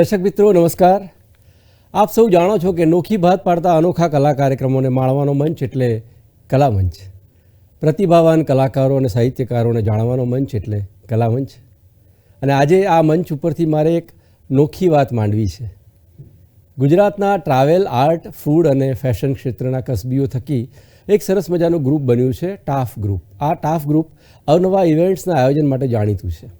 દર્શક મિત્રો, નમસ્કાર. આપ સૌ જાણો છો કે નોખી ભાત પાડતા અનોખા કલા કાર્યક્રમોને માણવાનો મંચ એટલે કલામંચ. પ્રતિભાવાન કલાકારો અને સાહિત્યકારોને જાણવાનો મંચ એટલે કલામંચ. અને આજે આ મંચ ઉપરથી મારે એક નોખી વાત માંડવી છે. ગુજરાતના ટ્રાવેલ, આર્ટ, ફૂડ અને ફેશન ક્ષેત્રના કસબીઓ થકી એક સરસ મજાનું ગ્રુપ બન્યું છે, ટાફ ગ્રુપ. આ ટાફ ગ્રુપ અવનવા ઇવેન્ટ્સના આયોજન માટે જાણીતું છે.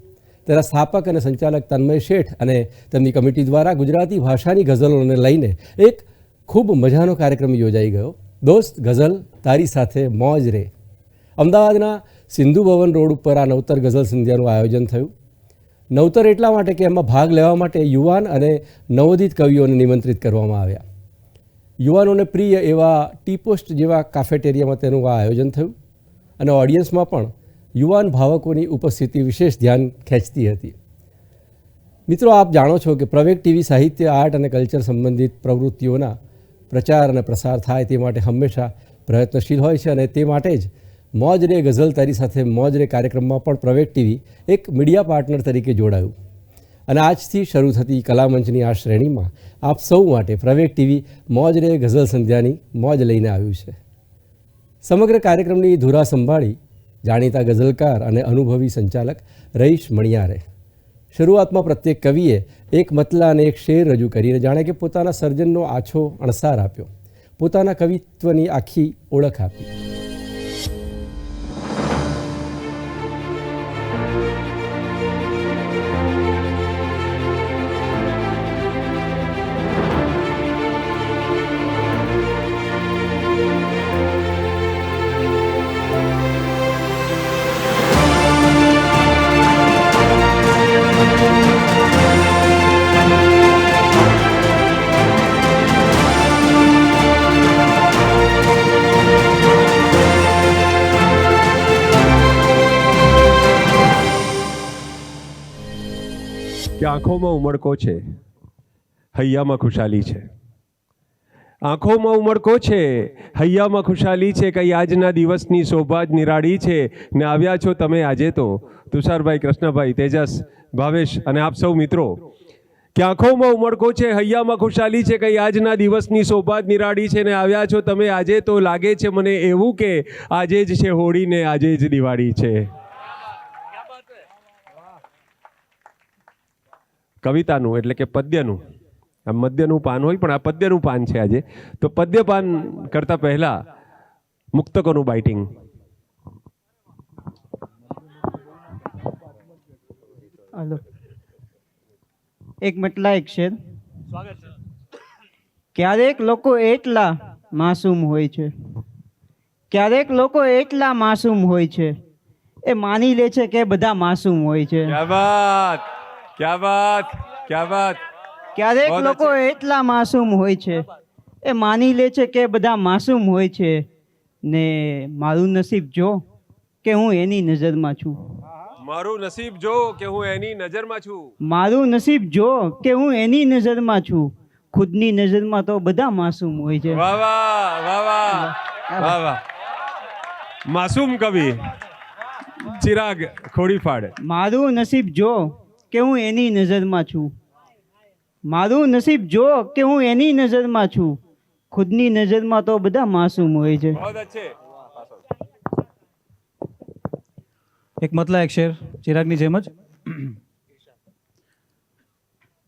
તેના સ્થાપક અને સંચાલક તન્મય શેઠ અને તેમની કમિટી દ્વારા ગુજરાતી ભાષાની ગઝલોને લઈને એક ખૂબ મજાનો કાર્યક્રમ યોજાઈ ગયો. દોસ્ત, ગઝલ તારી સાથે મોજ રે. અમદાવાદના સિંધુ ભવન રોડ ઉપર આ નવતર ગઝલ સંધ્યાનું આયોજન થયું. નવતર એટલા માટે કે એમાં ભાગ લેવા માટે યુવાન અને નવોદિત કવિઓને નિમંત્રિત કરવામાં આવ્યા. યુવાનોને પ્રિય એવા ટી પોસ્ટ જેવા કાફેટેરિયામાં તેનું આ આયોજન થયું. અને ઓડિયન્સમાં પણ યુવાન ભાવકોની ઉપસ્થિતિ વિશેષ ધ્યાન ખેંચતી હતી. મિત્રો, આપ જાણો છો કે પ્રવેગ ટીવી સાહિત્ય, આર્ટ અને કલ્ચર સંબંધિત પ્રવૃત્તિઓના પ્રચાર અને પ્રસાર થાય તે માટે હંમેશા પ્રયત્નશીલ હોય છે અને તે માટે જ મોજ રે ગઝલ તારી સાથે મોજ રે કાર્યક્રમમાં પણ પ્રવેગ ટીવી એક મીડિયા પાર્ટનર તરીકે જોડાયું. અને આજથી શરૂ થતી કલામંચની આ શ્રેણીમાં આપ સૌ માટે પ્રવેગ ટીવી મોજ રે ગઝલ સંધ્યાની મોજ લઈને આવ્યું છે. સમગ્ર કાર્યક્રમની ધુરા સંભાળી જાણીતા ગઝલકાર અને અનુભવી સંચાલક રહીશ મણિયારે. શરૂઆતમાં પ્રત્યેક કવિએ એક મતલા અને એક શેર રજૂ કરીને જાણે કે પોતાના સર્જનનો આછો અણસાર આપ્યો. પોતાના કવિત્વની આખી ઓળખ આપી. આંખોમાં ઉમળકો છે, હૈયામાં ખુશાલી છે. આંખોમાં ઉમળકો છે, હૈયામાં ખુશાલી છે, કઈ આજના દિવસની શોભા જ નિરાળી છે, ને આવ્યા છો તમે આજે તો. તુષારભાઈ, કૃષ્ણભાઈ, તેજસ, ભાવેશ અને આપ સૌ મિત્રો. કે આંખોમાં ઉમળકો છે, હૈયામાં ખુશાલી છે, કઈ આજના દિવસની શોભા જ નિરાળી છે, ને આવ્યા છો તમે આજે તો લાગે છે મને એવું કે આજે જ છે હોળી ને આજે જ દિવાળી છે. કવિતાનું એટલે કે પદ્યનું. આ મદ્યનું પાન હોય પણ આ પદ્યનું પાન છે આજે. તો પદ્ય પાન કરતા પહેલા મુક્તકોનું બાઇટિંગ હાલો. એક મટલા એક શેર ક્યારેક લોકો એટલા માસૂમ હોય છે. ક્યારેક લોકો એટલા માસૂમ હોય છે. એ માની લે છે કે બધા માસૂમ હોય છે. ક્યા વાત? ક્યા વાત? ક્યારેક લોકો એટલા માસૂમ હોય છે. એ માની લે છે કે બધા માસૂમ હોય છે. ને મારું નસીબ જો કે હું એની નજરમાં છું. મારું નસીબ જો કે હું એની નજરમાં છું. મારું નસીબ જો કે હું એની નજરમાં છું. ખુદની નજરમાં તો બધા માસૂમ હોય છે. વાહ વાહ વાહ. વાહ વાહ વાહ. માસૂમ કવિ. ચિરાગ ખોડીફાડ. મારું નસીબ જો કે હું એની નજરમાં છું? મારું નસીબ જો કે હું એની નજરમાં છું. ખુદની નજરમાં તો બધા માસૂમ હોય છે. એક મતલા એક શેર ચિરાગની જેમ જ.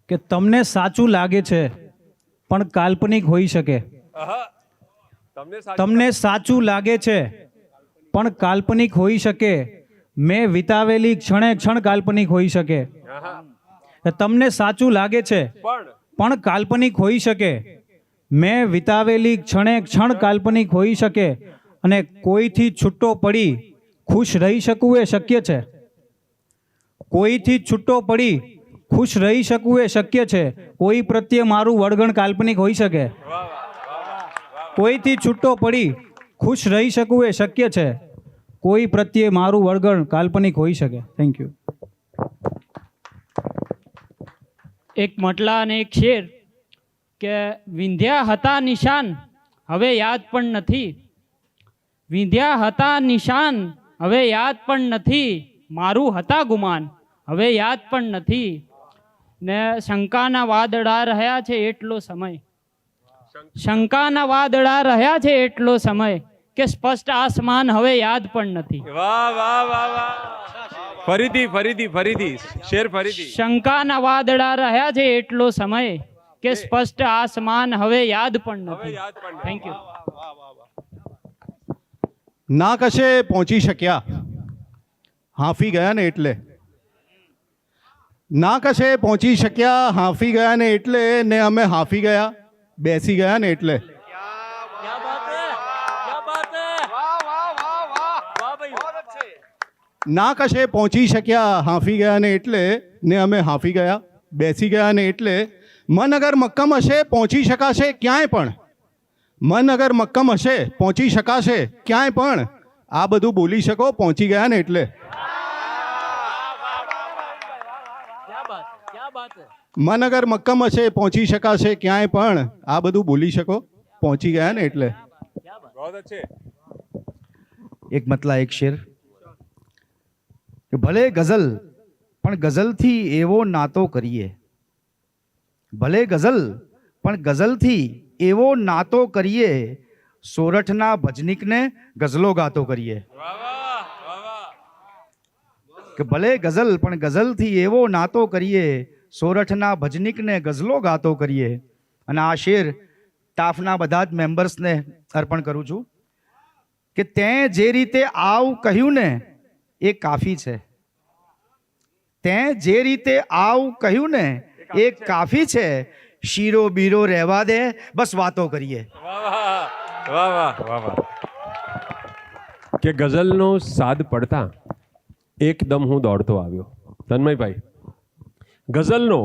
કે તમને સાચું લાગે છે પણ કાલ્પનિક હોઈ શકે. તમને સાચું લાગે છે પણ કાલ્પનિક હોઈ શકે. મેં વિતાવેલી ક્ષણે ક્ષણ કાલ્પનિક હોઈ શકે. તમને સાચું લાગે છે પણ કાલ્પનિક હોઈ શકે. મેં વિતાવેલી ક્ષણે ક્ષણ કાલ્પનિક હોઈ શકે અને કોઈથી છૂટો પડી ખુશ રહી શકવું એ શક્ય છે. કોઈથી છૂટો પડી ખુશ રહી શકવું એ શક્ય છે. કોઈ પ્રત્યે મારું વળગણ કાલ્પનિક હોઈ શકે. કોઈથી છૂટો પડી ખુશ રહી શકવું એ શક્ય છે. કોઈ પ્રત્યે મારું વળગણ કાલ્પનિક હોઈ શકે. થેન્ક યુ એક મટલા અને એક શેર કે વિંધ્યા હતા નિશાન હવે યાદ પણ નથી. વિંધ્યા હતા નિશાન હવે યાદ પણ નથી. મારું હતા ગુમાન હવે યાદ પણ નથી. ને શંકાના વાદળા રહ્યા છે એટલો સમય. શંકાના વાદળા રહ્યા છે એટલો સમય. કે સ્પષ્ટ આસમાન હવે યાદ પણ નથી. વાહ વાહ વાહ વાહ. ફરીથી ફરીથી ફરીથી. શેર ફરીથી. શંકાના વાદળા રહ્યા છે એટલો સમય કે સ્પષ્ટ આસમાન હવે યાદ પણ નથી. યાદ પણ નથી. થેન્ક યુ ના કશે પહોંચી શક્યા. હાંફી ગયા ને એટલે. ના કશે પહોંચી શક્યા હાંફી ગયા ને એટલે ને અમે હાંફી ગયા બેસી ગયા ને એટલે. ના કશે પહોંચી શક્યા હાંફી ગયા ને એટલે ને અમે હાંફી ગયા બેસી ગયા ને એટલે મન અગર મક્કમ હશે પહોંચી શકાશે ક્યાંય પણ. મન અગર મક્કમ હશે પહોંચી શકાશે ક્યાંય પણ. આ બધું બોલી શકો પહોંચી ગયા ને એટલે. મન અગર મક્કમ હશે પહોંચી શકાશે ક્યાંય પણ. આ બધું બોલી શકો પહોંચી ગયા ને એટલે. એક મતલા એક શેર. કે ભલે ગઝલ, પણ ગઝલથી એવો નાતો કરીએ. ભલે ગઝલ, પણ ગઝલથી એવો નાતો કરીએ, સોરઠના ભજનિકને ગઝલો ગાતો કરીએ. કે ભલે ગઝલ, પણ ગઝલથી એવો નાતો કરીએ, સોરઠના ભજનિકને ગઝલો ગાતો કરીએ. અને આ શેર તાફના બધા જ મેમ્બર્સને અર્પણ કરું છું. કે તે જે રીતે આવ કહ્યું ને એ કાફી છે. તે જે રીતે આવ કહ્યું ને, એ કાફી છે. શીરો બીરો રહેવા દે, બસ વાતો કરીએ. કે ગઝલનો સાદ પડતા એકદમ હું દોડતો આવ્યો. તન્મયભાઈ, ગઝલનો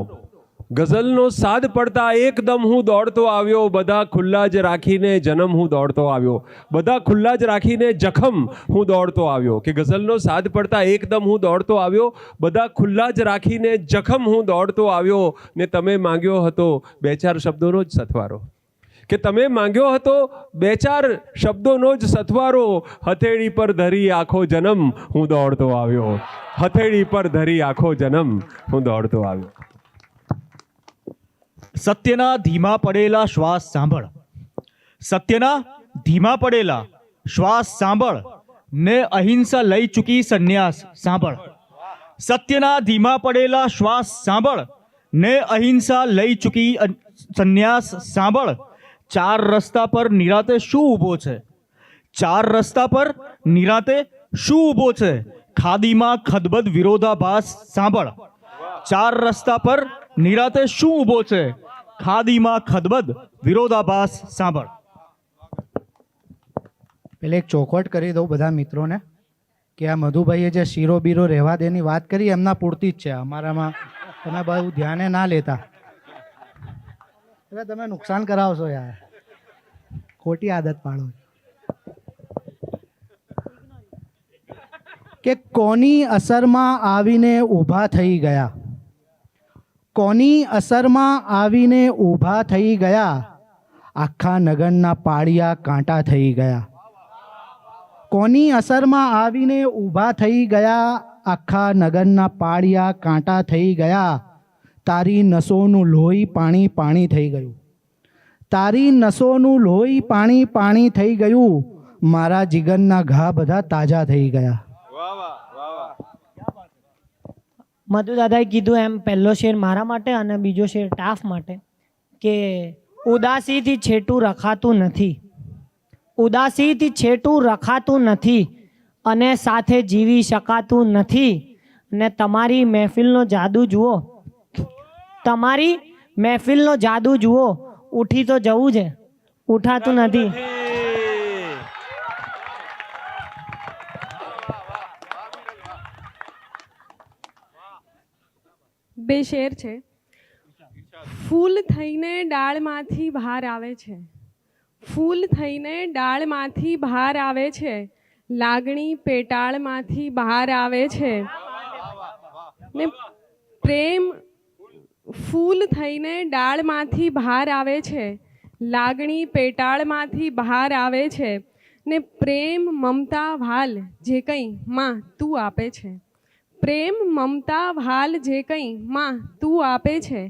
ગઝલનો સાદ પડતા એકદમ હું દોડતો આવ્યો, બધા ખુલ્લા જ રાખીને જન્મ હું દોડતો આવ્યો. બધા ખુલ્લા જ રાખીને જખમ હું દોડતો આવ્યો. કે ગઝલનો સાદ પડતા એકદમ હું દોડતો આવ્યો, બધા ખુલ્લા જ રાખીને જખમ હું દોડતો આવ્યો. ને તમે માંગ્યો હતો બે ચાર શબ્દોનો જ સથવારો. કે તમે માંગ્યો હતો બે ચાર શબ્દોનો જ સથવારો, હથેળી પર ધરી આખો જન્મ હું દોડતો આવ્યો. હથેળી પર ધરી આખો જન્મ હું દોડતો આવ્યો. સત્યના ધીમા પડેલા શ્વાસ સાંભળ. સત્યના ધીમા પડેલા શ્વાસ સાંભળ ને અહિંસા લઈ ચૂકી સંન્યાસ સાંભળ. સત્યના ધીમા પડેલા શ્વાસ સાંભળ ને અહિંસા લઈ ચૂકી સંન્યાસ સાંભળ. ચાર રસ્તા પર નિરાતે શું ઊભો છે? ચાર રસ્તા પર નિરાતે શું ઊભો છે? ખાદીમાં ખદબદ વિરોધાભાસ સાંભળ. ચાર રસ્તા પર નિરાતે શું ઊભો છે? ખાદીમાં ખદબદ, વિરોધાભાસ સાંભળ. પેલે એક ચોખવટ કરી દઉં બધા મિત્રોને, કે આ મધુભાઈએ જે શીરો બીરો રહેવા દેની વાત કરી, એમના પૂરતી જ છે. અમારામાં તમે બહુ ધ્યાને ના લેતા. એટલે તમે નુકસાન કરાવશો યાર. ખોટી આદત પાડો કે કોની અસરમાં આવીને ઊભા થઈ ગયા? કોની અસરમાં આવીને ઊભા થઈ ગયા? આખા નગરના પાળિયા કાંટા થઈ ગયા. કોની અસરમાં આવીને ઊભા થઈ ગયા? આખા નગરના પાળિયા કાંટા થઈ ગયા. તારી નસોનું લોહી પાણી પાણી થઈ ગયું. તારી નસોનું લોહી પાણી પાણી થઈ ગયું. મારા જીગરના ઘા બધા તાજા થઈ ગયા. મધુ દાદાએ કીધું એમ, પહેલો શેર મારા માટે અને બીજો શેર ટાફ માટે, કે ઉદાસીથી છેટું રખાતું નથી. ઉદાસીથી છેટું રખાતું નથી અને સાથે જીવી શકાતું નથી. ને તમારી મહેફિલનો જાદુ જુઓ. તમારી મહેફિલનો જાદુ જુઓ. ઉઠી તો જવું છે. ઉઠાતું નથી. બે શેર છે. ફૂલ થઈને ડાળમાંથી બહાર આવે છે. ફૂલ થઈને ડાળમાંથી બહાર આવે છે. લાગણી પેટાળમાંથી બહાર આવે છે. ને પ્રેમ ફૂલ થઈને ડાળમાંથી બહાર આવે છે. લાગણી પેટાળમાંથી બહાર આવે છે. ને પ્રેમ મમતા વાલ જે કંઈ માં તું આપે છે. પ્રેમ મમતા ભાલ જે કંઈ માં તું આપે છે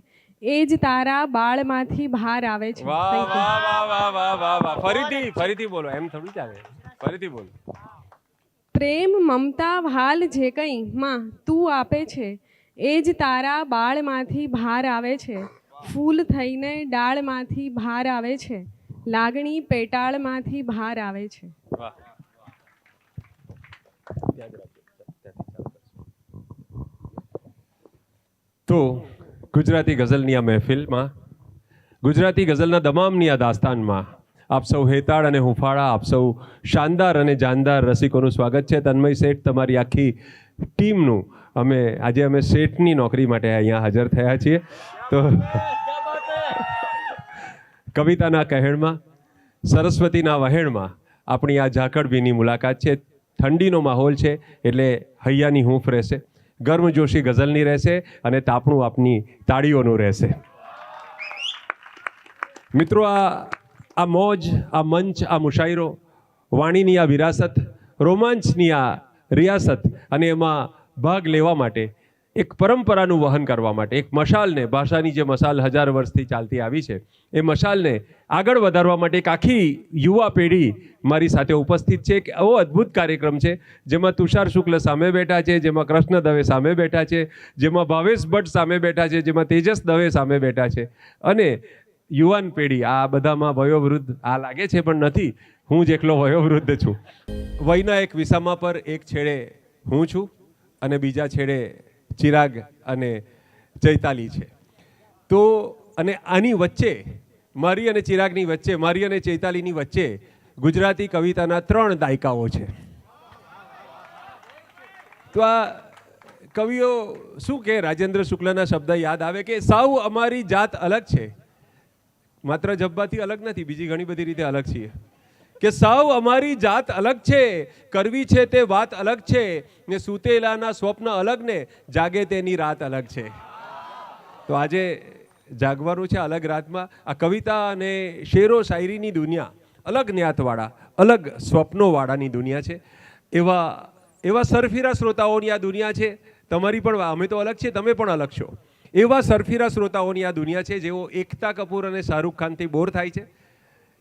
એ જ તારા બાળમાંથી બહાર આવે છે. વાહ વાહ વાહ વાહ વાહ વાહ વાહ. ફરીથી ફરીથી બોલો. એમ થોડું ચાલે ફરીથી બોલો. પ્રેમ મમતા ભાલ જે કંઈ માં તું આપે છે એ જ તારા બાળમાંથી બહાર આવે છે. ફૂલ થઈને ડાળમાંથી બહાર આવે છે. લાગણી પેટાળમાંથી બહાર આવે છે. વાહ. તો ગુજરાતી ગઝલની આ મહેફિલમાં, ગુજરાતી ગઝલના તમામની આ દાસ્તાનમાં આપ સૌ હેતાળ અને હુંફાળા, આપ સૌ શાનદાર અને જાનદાર રસિકોનું સ્વાગત છે. તન્મય શેઠ તમારી આખી ટીમનું અમે, આજે અમે શેઠની નોકરી માટે અહીંયા હાજર થયા છીએ. તો કવિતાના કહેણમાં, સરસ્વતીના વહેણમાં આપણી આ ઝાકળભીની મુલાકાત છે. ઠંડીનો માહોલ છે, એટલે હૈયાની હૂંફ રહેશે. ગર્મજોશી ગઝલની રહેશે અને તાપણું આપની તાળીઓનું રહેશે. મિત્રો, આ આ મોજ, આ મંચ, આ મુશાયરો, વાણીની આ વિરાસત, રોમાંચની આ રિયાસત અને એમાં ભાગ લેવા માટે એક પરંપરાનું વહન કરવા માટે, એક મશાલને, ભાષાની જે મશાલ હજાર વર્ષથી ચાલતી આવી છે, એ મશાલને આગળ વધારવા માટે એક આખી યુવા પેઢી મારી સાથે ઉપસ્થિત છે. એક એવો અદ્ભુત કાર્યક્રમ છે, જેમાં તુષાર શુક્લ સામે બેઠા છે, જેમાં કૃષ્ણ દવે સામે બેઠા છે, જેમાં ભાવેશ ભટ્ટ સામે બેઠા છે, જેમાં તેજસ દવે સામે બેઠા છે. અને યુવાન પેઢી, આ બધામાં વયોવૃદ્ધ આ લાગે છે પણ નથી, હું જ એકલો વયોવૃદ્ધ છું. વયના એક વિસામા પર એક છેડે હું છું અને બીજા છેડે ચિરાગ અને ચૈતાલી છે. તો અને આની વચ્ચે, મારી અને ચિરાગની વચ્ચે, મારી અને ચૈતાલીની વચ્ચે ગુજરાતી કવિતાના ત્રણ દાયકાઓ છે. તો આ કવિઓ શું કે રાજેન્દ્ર શુક્લના શબ્દ યાદ આવે કે સાવ અમારી જાત અલગ છે. માત્ર જબ્બાથી અલગ નથી, બીજી ઘણી બધી રીતે અલગ છીએ. કે સાવ અમારી જાત અલગ છે, કરવી છે તે વાત અલગ છે, ને સૂતેલાના સ્વપ્ન અલગ ને જાગે તેની રાત અલગ છે. તો આજે જાગવાનું છે અલગ રાતમાં. આ કવિતા અને શેરો શાયરીની દુનિયા અલગ ન્યાતવાળા અલગ સ્વપ્નોવાળાની દુનિયા છે. એવા એવા સરફીરા શ્રોતાઓની આ દુનિયા છે. તમારી પણ અમે તો અલગ છીએ, તમે પણ અલગ છો. એવા સરફીરા શ્રોતાઓની આ દુનિયા છે જેઓ એકતા કપૂર અને શાહરૂખ ખાનથી બોર થાય છે.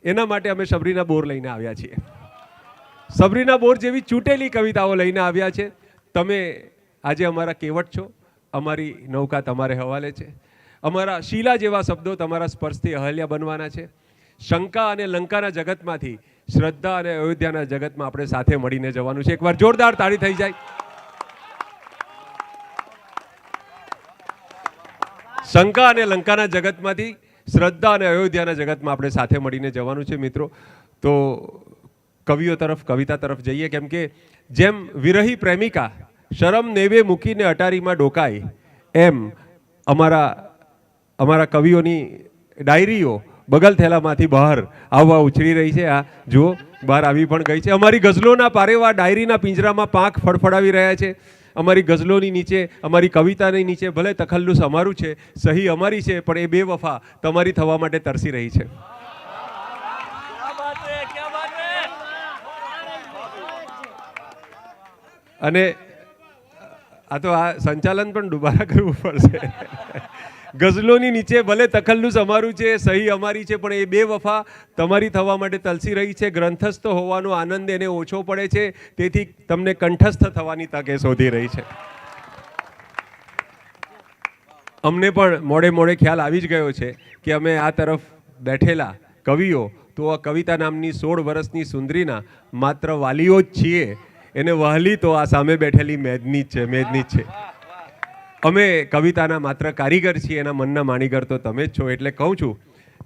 એના માટે અમે સબરીના બોર લઈને આવ્યા છીએ. સબરીના બોર જેવી ચૂંટેલી કવિતાઓ લઈને આવ્યા છે. તમે આજે અમારા કેવટ છો. અમારી નૌકા તમારે હવાલે છે. અમારા શીલા જેવા શબ્દો તમારા સ્પર્શથી અહલ્યા બનવાના છે. શંકા અને લંકાના જગતમાંથી, શ્રદ્ધા અને અયોધ્યાના જગતમાં આપણે સાથે મળીને જવાનું છે. એકવાર જોરદાર તાળી થઈ જાય. શંકા અને લંકાના જગતમાંથી શ્રદ્ધા અને અયોધ્યાના જગતમાં આપણે સાથે મળીને જવાનું છે, મિત્રો. તો કવિઓ તરફ, કવિતા તરફ જઈએ. કેમ કે જેમ વિરહી પ્રેમિકા શરમ નેવે મૂકીને અટારીમાં ડોકાય, એમ અમારા અમારા કવિઓની ડાયરીઓ બગલ થેલામાંથી બહાર આવવા ઉછળી રહી છે. આ જુઓ, બહાર આવી પણ ગઈ છે. અમારી ગઝલોના પારેવા ડાયરીના પિંજરામાં પાંખ ફડફડાવી રહ્યા છે. અમારી ગઝલોની નીચે, અમારી કવિતાની નીચે, ભલે તખલ્લુસ અમારું છે, સહી અમારી છે, પણ એ બે વફા તમારી થવા માટે તરસી રહી છે. અને આ તો આ સંચાલન પણ દુબારા કરવું પડશે. ગઝલોની નીચે ભલે તખલ્લુસ અમારું છે, સહી અમારી છે, પણ એ બે વફા તમારી થવા માટે તલસી રહી છે. ગ્રંથસ્થ હોવાનો આનંદ એને ઓછો પડે છે. તેથી તમને કંઠસ્થ થવાની તકે શોધી રહી છે. અમને પણ મોડે મોડે ખ્યાલ આવી જ ગયો છે કે અમે આ તરફ બેઠેલા કવિઓ, તો આ કવિતા નામની સોળ વર્ષની સુંદરીના માત્ર વાલીઓ જ છીએ. એને વહલી તો આ સામે બેઠેલી મેદની જ છે, મેદની જ છે. અમે કવિતાના માત્ર કારીગર છીએ, એના મનના માણીગર તો તમે જ છો. એટલે કહું છું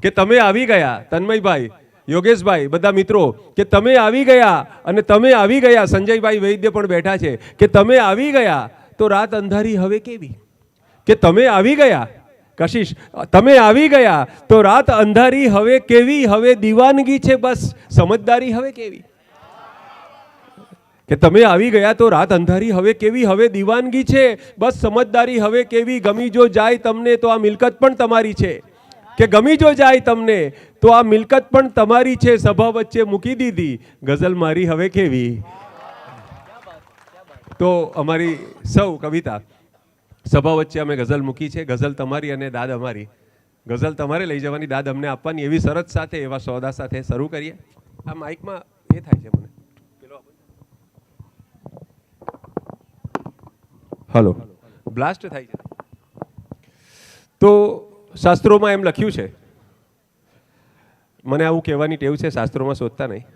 કે તમે આવી ગયા, તન્મયભાઈ, યોગેશભાઈ, બધા મિત્રો, કે તમે આવી ગયા અને તમે આવી ગયા, સંજયભાઈ વૈદ્ય પણ બેઠા છે, કે તમે આવી ગયા, તો રાત અંધારી હવે કેવી? કે તમે આવી ગયા? કશિશ, તમે આવી ગયા, તો રાત અંધારી હવે કેવી? હવે દીવાનગી છે બસ, સમજદારી હવે કેવી? કે તમે આવી ગયા તો રાત અંધારી હવે કેવી? હવે દીવાનગી છે. બસ સમજદારી હવે કેવી? ગમી જો જાય તમને તો આ મિલકત પણ તમારી છે. કે ગમી જો જાય તમને તો આ મિલકત પણ તમારી છે. સભા વચ્ચે મૂકી દીધી. ગઝલ મારી હવે કેવી? તો અમારી સૌ કવિતા. સભા વચ્ચે અમે ગઝલ મૂકી છે. ગઝલ તમારી અને દાદ અમારી. ગઝલ તમારે લઈ જવાની, દાદ અમને આપવાની. એવી શરત સાથે, એવા સોદા સાથે શરૂ કરીએ. આ માઇકમાં એ થાય છે મને. હલો. બ્લાસ્ટ થાય છે. તો શાસ્ત્રોમાં એમ લખ્યું છે. મને આવું કહેવાની ટેવ છે શાસ્ત્રોમાં શોધતા નહીં.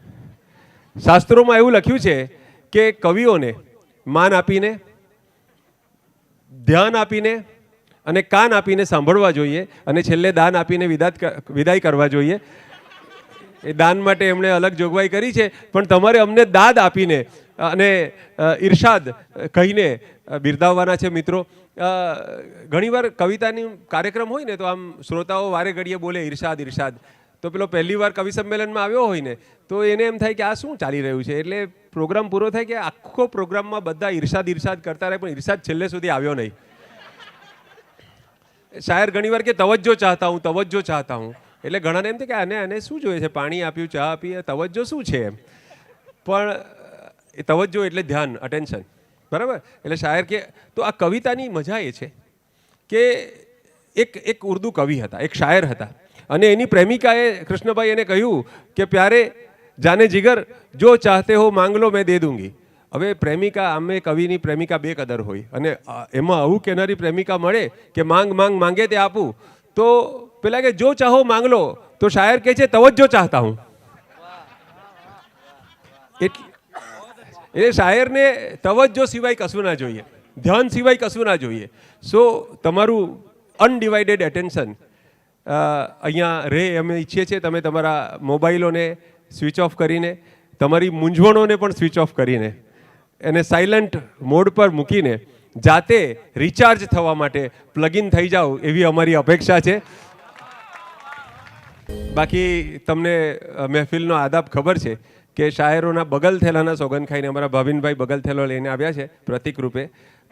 શાસ્ત્રોમાં એવું લખ્યું છે કે કવિઓને માન આપીને ધ્યાન આપીને અને કાન આપીને સાંભળવા જોઈએ અને છેલ્લે દાન આપીને વિદાત વિદાય કરવા જોઈએ. એ દાન માટે એમણે અલગ જોગવાઈ કરી છે પણ તમારે અમને દાદ આપીને અને ઈર્ષાદ કહીને બિરદાવવાના છે મિત્રો. ઘણીવાર કવિતાની કાર્યક્રમ હોય ને તો આમ શ્રોતાઓ વારે ઘડીએ બોલે ઈર્ષાદ ઈર્ષાદ તો પેલો પહેલી વાર કવિ સંમેલનમાં આવ્યો હોય ને, તો એને એમ થાય કે આ શું ચાલી રહ્યું છે? એટલે પ્રોગ્રામ પૂરો થાય કે આખો પ્રોગ્રામમાં બધા ઈર્ષાદ ઈર્ષાદ કરતા રહે, પણ ઈર્ષાદ છેલ્લે સુધી આવ્યો નહીં. શાયર ઘણીવાર કે તવજ્જો ચાહતા હું, તવજ્જો ચાહતા હું. એટલે ઘણાને એમ થાય કે આને આને શું જોઈએ છે? પાણી આપ્યું, ચા આપી તવજ્જો શું છે એમ? પણ એ તવજ્જો એટલે ધ્યાન અટેન્શન બરાબર? એટલે શાયર કે તો આ કવિતાની મજા એ છે કે એક એક ઉર્દુ કવિ હતા એક શાયર હતા. અને એની પ્રેમિકાએ કૃષ્ણભાઈ એને કહ્યું કે પ્યારે જાને જીગર જો ચાહતે હો માંગ લો મેં દે દૂંગી. હવે પ્રેમિકા આમે કવિની પ્રેમિકા બે કદર હોય. અને એમાં આવું કહેનારી પ્રેમિકા મળે કે માંગ માંગ માંગે તે આપું. તો પેલા કે જો ચાહો માંગ લો તો શાયર કહે છે તવજ્જો ચાહતા હું. એટલે એટલે શાયરને તવજ્જો સિવાય કશું ના જોઈએ. ધ્યાન સિવાય કશું ના જોઈએ. સો તમારું અનડિવાઇડેડ એટેન્શન અહીંયા રે અમે ઈચ્છીએ છીએ તમે તમારા મોબાઈલોને સ્વિચ ઓફ કરીને, તમારી મૂંઝવણોને પણ સ્વિચ ઓફ કરીને, એને સાયલન્ટ મોડ પર મૂકીને જાતે રિચાર્જ થવા માટે પ્લગિન થઈ જાઓ એવી અમારી અપેક્ષા છે. બાકી તમને મહેફિલનો આદાબ ખબર છે. કે શાયરોના બગલ થેલાના સોગંદ ખાઈને અમારા ભાવિનભાઈ બગલ થેલો લઈને આવ્યા છે પ્રતિક રૂપે.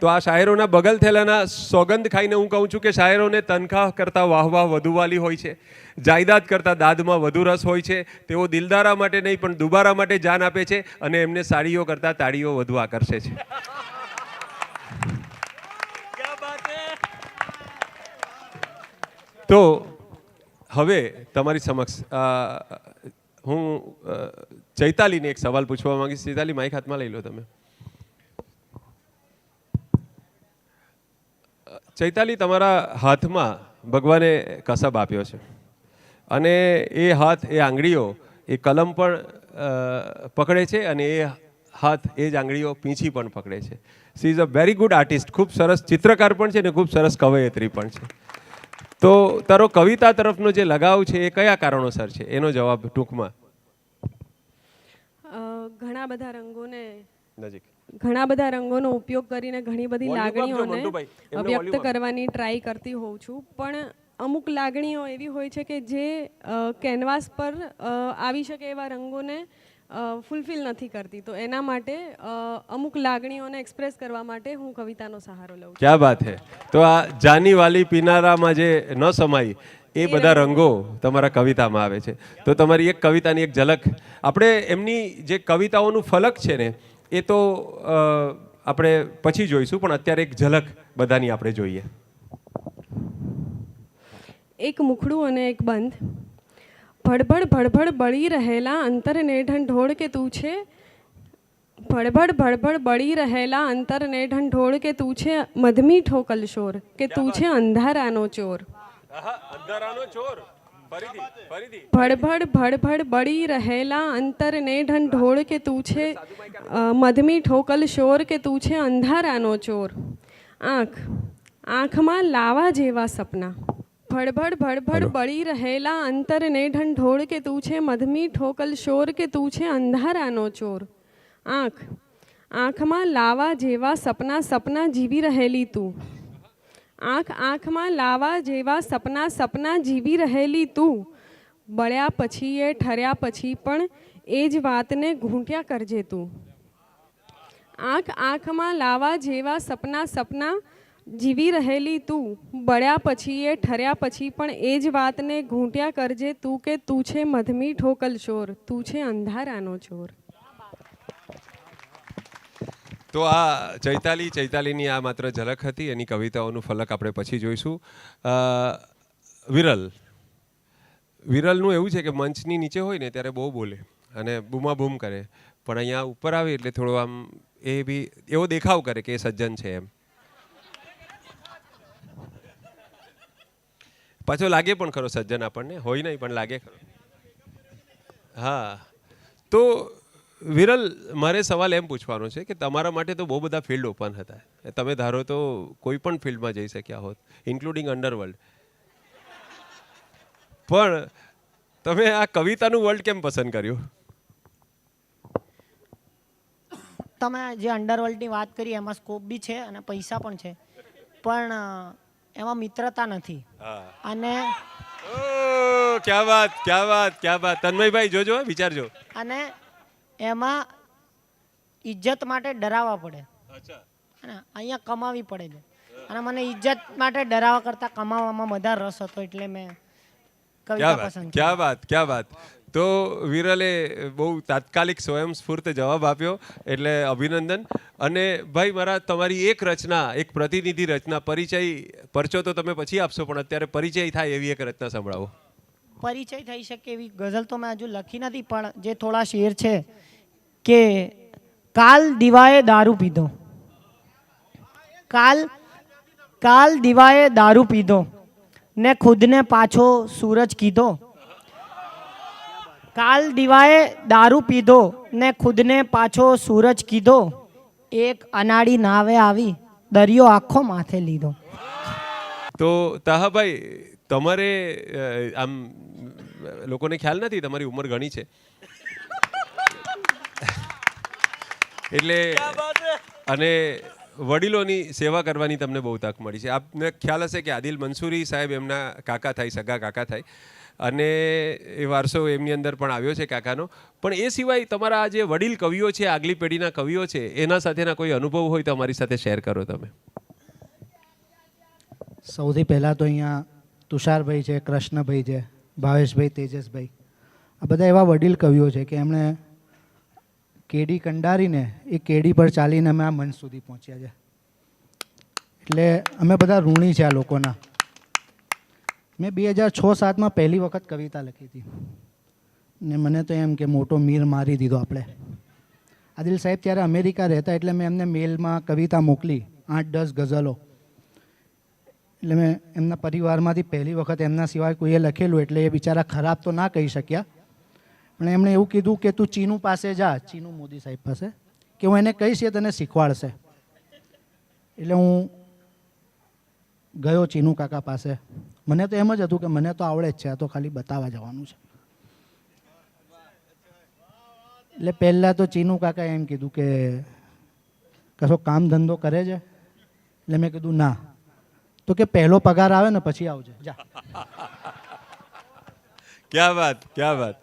તો આ શાયરોના બગલ થેલાના સોગંદ ખાઈને હું કહું છું કે શાયરોને તનખા કરતાં વાહ વાહ વધુ વાલી હોય છે. જાયદાદ કરતાં દાદમાં વધુ રસ હોય છે. તેઓ દિલદારા માટે નહીં પણ દુબારા માટે જાન આપે છે અને એમને સાડીઓ કરતાં તાળીઓ વધુ આકર્ષે છે. તો હવે તમારી સમક્ષ હું ચૈતાલીને એક સવાલ પૂછવા માંગીશ. ચૈતાલી માઇક હાથમાં લઈ લો તમે. ચૈતાલી, તમારા હાથમાં ભગવાને કસબ આપ્યો છે. અને એ હાથ, એ આંગળીઓ, એ કલમ પણ પકડે છે અને એ હાથ, એ જ આંગળીઓ પીંછી પણ પકડે છે. She is a very good artist ખૂબ સરસ ચિત્રકાર પણ છે ને ખૂબ સરસ કવયત્રી પણ છે. તો તારો કવિતા તરફનો જે લગાવ છે એ કયા કારણોસર છે? એનો જવાબ ટૂંકમાં. ઘણા બધા રંગોને નજીક. ઘણા બધા રંગોનો ઉપયોગ કરીને ઘણી બધી લાગણીઓને વ્યક્ત કરવાની ટ્રાય કરતી હોઉં છું. પણ અમુક લાગણીઓ એવી હોય છે કે જે કેનવાસ પર આવી શકે એવા રંગોને ફૂલફિલ નથી કરતી. તો એના માટે અમુક લાગણીઓને એક્સપ્રેસ કરવા માટે હું કવિતાનો સહારો લઉં છું. ક્યાં વાત હે? તો આ જાની વાલી પીનારામાં જે ન સમાય એ બધા રંગો તમારા કવિતામાં આવે છે. તો તમારી એક કવિતાની એક ઝલક. આપણે એમની જે કવિતાઓનું ફલક છે ને એ તો આપણે પછી જોઈશું પણ અત્યારે એક ઝલક બધાની આપણે જોઈએ. એક મુખડું અને એક બંધ. ભડભડ ભડભડ બળી રહેલા અંતરને ઢંઢોળ કે તું છે? ભડભડ ભડભડ બળી રહેલા અંતરને ઢંઢોળ કે તું છે? મધમી ઠોકલ શોર કે તું છે અંધારાનો ચોર? ભડભડ ભડભડ બળી રહેલા અંતરને ઢંઢોળ કે તું છે મધમી ઠોકલ શોર કે તું છે અંધારાનો ચોર. આંખ આંખમાં લાવા જેવા સપના. ભડભડ ભડભડ બળી રહેલા અંતરને ઢંઢોળ કે તું છે મધમી ઠોકલ શોર કે તું છે અંધારાનો ચોર. આંખ આંખમાં લાવા જેવા સપના સપના જીવી રહેલી તું. આંખ આંખમાં લાવા જેવા સપના સપના જીવી રહેલી તું. બળ્યા પછી એ ઠર્યા પછી પણ એ જ વાતને ઘૂંટ્યા કરજે તું. આંખ આંખમાં લાવા જેવા સપના સપના જીવી રહેલી તું. બળ્યા પછી એ ઠર્યા પછી પણ એ જ વાતને ઘૂંટ્યા કરજે તું કે તું છે મધમી ઠોકલ ચોર તું છે અંધારાનો ચોર. તો આ ચૈતાલી, ચૈતાલીની આ માત્ર ઝલક હતી, એની કવિતાઓનું ફલક આપણે પછી જોઈશું. વિરલ. વિરલનું એવું છે કે મંચની નીચે હોય ને ત્યારે બહુ બોલે અને બૂમા બૂમ કરે. પણ અહીંયા ઉપર આવે એટલે થોડો આમ એ બી, એવો દેખાવ કરે કે એ સજ્જન છે એમ. પાછો લાગે પણ ખરો સજ્જન આપણને? હોય નહીં, પણ લાગે ખરો. હા. તો વિરલ મારે સવાલ એમ પૂછવાનો છે કે તમારા માટે તો બહુ બધા ફિલ્ડ ઓપન હતા. તમે ધારો તો કોઈ પણ ફિલ્ડમાં જઈ શક્યા હોત ઇન્ક્લુડિંગ અંડરવર્લ્ડ પણ તમે આ કવિતાનું વર્લ્ડ કેમ પસંદ કર્યું? તમે જે અંડરવર્લ્ડની વાત કરી એમાં સ્કોપ બી છે અને પૈસા પણ છે. પણ એમાં મિત્રતા નથી. અને ક્યાં વાત ક્યાં વાત ક્યાં વાત. તન્મયભાઈ જોજો વિચારજો. અને એમાં ઇજ્જત માટે ડરાવવા પડે. અને અહીંયા કમાવી પડે છે. અને મને ઇજ્જત માટે ડરાવવા કરતાં કમાવામાં વધારે રસ હતો એટલે મેં ક્યા કવિતા વાત પસંદ કરી. વાત ક્યા વાત. તો વિરલે બહુ તાત્કાલિક સ્વયંસ્ફૂર્ત જવાબ આપ્યો એટલે અભિનંદન. અને ભાઈ મારા તમારી એક રચના એક પ્રતિનિધિ રચના પરિચય પરચો તો તમે પછી આપશો પણ અત્યારે પરિચય થાય એવી એક રચના સંભળાવો. પરિચય થઈ શકે એવી ગઝલ તો મેં હજુ લખી નથી, પણ જે થોડા શેર છે કે કાલ દિવાએ દારૂ પીધો. કાલ કાલ દિવાએ દારૂ પીધો. ને ખુદને પાછો સૂરજ કીધો. કાલ દિવાએ દારૂ પીધો ને ખુદને પાછો સૂરજ કીધો. એક અનાડી નાવે આવી, દરિયો આખો માથે લીધો. તો તાહાભાઈ, તમારે આમ લોકોને ખ્યાલ નથી, તમારી ઉંમર ઘણી છે. એટલે અને વડીલોની સેવા કરવાની તમને બહુ તક મળી છે. આપને ખ્યાલ હશે કે આદિલ મંસૂરી સાહેબ એમના કાકા થાય, સગા કાકા થાય. અને એ વારસો એમની અંદર પણ આવ્યો છે કાકાનો. પણ એ સિવાય તમારા જે વડીલ કવિઓ છે, આગલી પેઢીના કવિઓ છે, એના સાથેના કોઈ અનુભવ હોય તો અમારી સાથે શેર કરો તમે. સૌથી પહેલાં તો અહીંયા તુષારભાઈ છે, કૃષ્ણભાઈ છે. ભાવેશભાઈ, તેજસભાઈ. આ બધા એવા વડીલ કવિઓ છે કે એમણે કેડી કંડારીને એ કેડી પર ચાલીને અમે આ મંચ સુધી પહોંચ્યા છે. એટલે અમે બધા ઋણી છે આ લોકોના. મેં બે હજાર છ સાતમાં પહેલી વખત કવિતા લખી હતી. ને મને તો એમ કે મોટો મીર મારી દીધો આપણે. આદિલ સાહેબ ત્યારે અમેરિકા રહેતા એટલે મેં એમને મેલમાં કવિતા મોકલી આઠ દસ ગઝલો. એટલે મેં એમના પરિવારમાંથી પહેલી વખત એમના સિવાય કોઈએ લખેલું, એટલે એ બિચારા ખરાબ તો ના કહી શક્યા. પણ એમણે એવું કીધું કે તું ચીનુ પાસે જા, ચીનુ મોદી સાહેબ પાસે, કે હું એને કહીશ એ તને શીખવાડશે. એટલે હું ગયો ચીનુ કાકા પાસે. મને તો એમ જ હતું કે મને તો આવડે જ છે, આ તો ખાલી બતાવવા જવાનું છે. એટલે પહેલાં તો ચીનુ કાકા એમ કીધું કે કશો કામ ધંધો કરે છે? એટલે મેં કીધું, ના. તો કે પહેલો પગાર આવે ને પછી આવજે. જા. ક્યાં વાત ક્યાં વાત.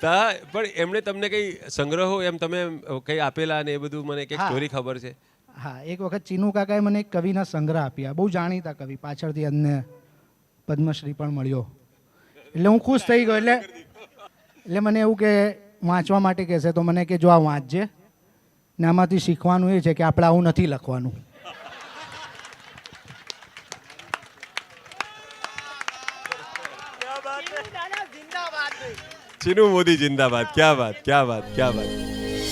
તા પણ એમણે તમને કઈ સંગ્રહો એમ તમે કઈ આપેલા ને એ બધું મને કઈ સ્ટોરી ખબર છે? હા એક વખત ચીનુ કાકાએ મને એક કવિના સંગ્રહ આપ્યા. બહુ જાણીતા કવિ. પાછળથી એમને પદ્મશ્રી પણ મળ્યો. એટલે હું ખુશ થઈ ગયો. એટલે એટલે મને એવું કે વાંચવા માટે કહેશે તો મને કે જો આ વાંચજે. ને આમાંથી શીખવાનું એ છે કે આપણે આવું નથી લખવાનું. ચીનુ મોદી, જિંદાબાદ. ક્યાં વાત ક્યાં વાત ક્યાં વાત.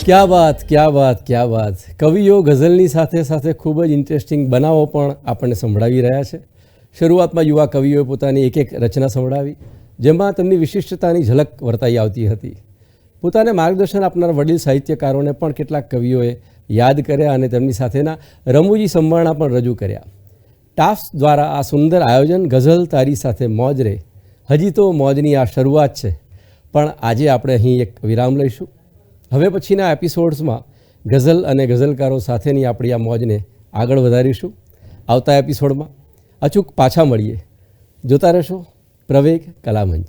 ક્યાં વાત ક્યાં વાત, ક્યા વાત. કવિઓ ગઝલની સાથે સાથે ખૂબ જ ઇન્ટરેસ્ટિંગ બનાવો પણ આપણને સંભળાવી રહ્યા છે. શરૂઆતમાં યુવા કવિઓએ પોતાની એક એક રચના સંભળાવી, જેમાં તેમની વિશિષ્ટતાની ઝલક વર્તાઈ આવતી હતી. પોતાને માર્ગદર્શન આપનાર વડીલ સાહિત્યકારોને પણ કેટલાક કવિઓએ યાદ કર્યા અને તેમની સાથેના રમૂજી સંભાળણા પણ રજૂ કર્યા. ટાસ્ક દ્વારા આ સુંદર આયોજન ગઝલ તારી સાથે મોજ રે. હજી તો મોજની આ શરૂઆત છે. પણ આજે આપણે અહીં એક વિરામ લઈશું. હવે પછીના એપિસોડ્સમાં ગઝલ અને ગઝલકારો સાથેની આપણી આ મોજને આગળ વધારીશું. આવતા એપિસોડમાં અચૂક પાછા મળીએ. જોતા રહેશો પ્રવેગ કલામંચ.